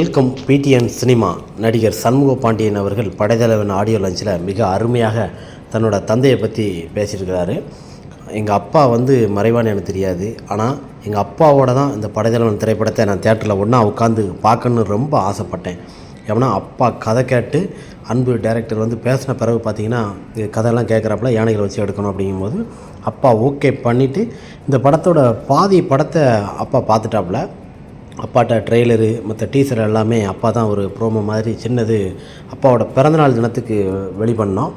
Welcome PTN cinema நடிகர் சண்முக பாண்டியன் அவர்கள் படைத்தலைவன் audio லஞ்சில் மிக அருமையாக தன்னோட தந்தையை பற்றி பேசியிருக்கிறாரு. எங்கள் அப்பா வந்து மறைவான்னு எனக்கு தெரியாது. ஆனால் எங்கள் அப்பாவோட தான் இந்த படைத்தலைவன் திரைப்படத்தை நான் தேட்டரில் ஒன்றா உட்காந்து பார்க்கணுன்னு ரொம்ப ஆசைப்பட்டேன். ஏன்னா அப்பா கதை கேட்டு அன்பு டைரக்டர் வந்து பேசின பிறகு பார்த்தீங்கன்னா கதையெல்லாம் கேட்குறப்பல யானைகளை வச்சு எடுக்கணும் அப்படிங்கும்போது அப்பா ஓகே பண்ணிவிட்டு இந்த படத்தோட பாதி படத்தை அப்பா பார்த்துட்டாப்புல. அப்பாட்ட ட்ரெய்லரு மற்ற டீசர் எல்லாமே அப்பா தான் ஒரு ப்ரோமோ மாதிரி சின்னது அப்பாவோட பிறந்தநாள் தினத்துக்கு வெளி பண்ணோம்.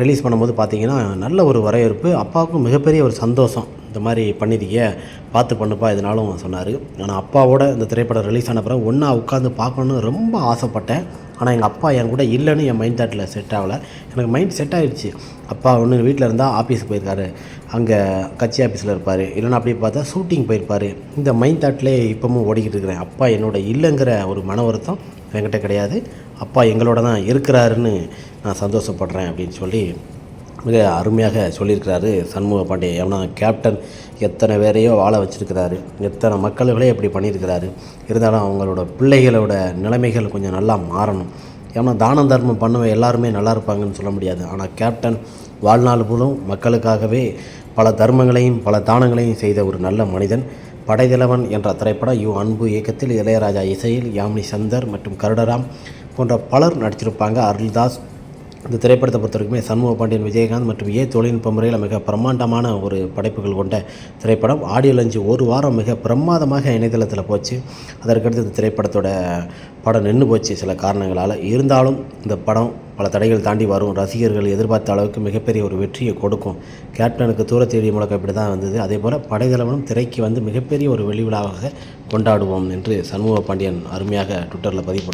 ரிலீஸ் பண்ணும்போது பார்த்திங்கன்னா நல்ல ஒரு வரவேற்பு அப்பாவுக்கும் மிகப்பெரிய ஒரு சந்தோஷம். இந்த மாதிரி பண்ணிருக்கீங்க பார்த்து பண்ணுப்பா இதனாலும் சொன்னார். ஆனால் அப்பாவோட இந்த திரைப்படம் ரிலீஸ் ஆன பிறகு ஒன்றா உட்காந்து பார்க்கணுன்னு ரொம்ப ஆசைப்பட்டேன். ஆனால் எங்கள் அப்பா என் கூட இல்லைன்னு என் மைண்ட் தாட்டில் செட் ஆகலை. எனக்கு மைண்ட் செட் ஆகிடுச்சு அப்பா ஒன்று வீட்டில் இருந்தால் ஆஃபீஸுக்கு போயிருக்காரு. அங்கே கட்சி ஆஃபீஸில் இருப்பார். இல்லைன்னா அப்படியே பார்த்தா ஷூட்டிங் போயிருப்பார். இந்த மைண்ட் தாட்லேயே இப்போவும் ஓடிக்கிட்டு இருக்கிறேன். அப்பா என்னோட இல்லைங்கிற ஒரு மன வருத்தம் என்கிட்ட கிடையாது. அப்பா எங்களோட தான் இருக்கிறாருன்னு நான் சந்தோஷப்படுறேன் அப்படின்னு சொல்லி மிக அருமையாக சொல்லியிருக்கிறாரு சண்முக பாண்டே ஏன்னா கேப்டன் எத்தனை பேரையோ வாழ வச்சுருக்கிறாரு. எத்தனை மக்கள்களே இப்படி பண்ணியிருக்கிறாரு. இருந்தாலும் அவங்களோட பிள்ளைகளோட நிலைமைகள் கொஞ்சம் நல்லா மாறணும். ஏன்னா தானம் தர்மம் பண்ணவ எல்லாருமே நல்லா இருப்பாங்கன்னு சொல்ல முடியாது. ஆனால் கேப்டன் வாழ்நாள் போதும் மக்களுக்காகவே பல தர்மங்களையும் பல தானங்களையும் செய்த ஒரு நல்ல மனிதன். படைத்தலைவன் என்ற திரைப்படம் யு அன்பு இயக்கத்தில் இளையராஜா இசையில் யாமினி சந்தர் மற்றும் கருடராம் போன்ற பலர் நடிச்சிருப்பாங்க. அருள்தாஸ் இந்த திரைப்படத்தை பொறுத்த வரைக்குமே சண்முக பாண்டியன் விஜயகாந்த் மற்றும் ஏ தொழில்நுட்ப முறையில் மிக பிரம்மாண்டமான ஒரு படைப்புகள் கொண்ட திரைப்படம். ஆடியோ லஞ்சு ஒரு வாரம் மிக பிரமாதமாக இணையதளத்தில் போச்சு. அதற்கடுத்து இந்த திரைப்படத்தோட படம் நின்று போச்சு சில காரணங்களால். இருந்தாலும் இந்த படம் பல தடைகள் தாண்டி வரும். ரசிகர்கள் எதிர்பார்த்த அளவுக்கு மிகப்பெரிய ஒரு வெற்றியை கொடுக்கும். கேப்டனுக்கு தூர தேடிய முழக்கம் இப்படி தான் வந்தது. அதே போல் படைதளவனும் திரைக்கு வந்து மிகப்பெரிய ஒரு வெளிவிழாவாக கொண்டாடுவோம் என்று சண்முக பாண்டியன் அருமையாக ட்விட்டரில் பதிவு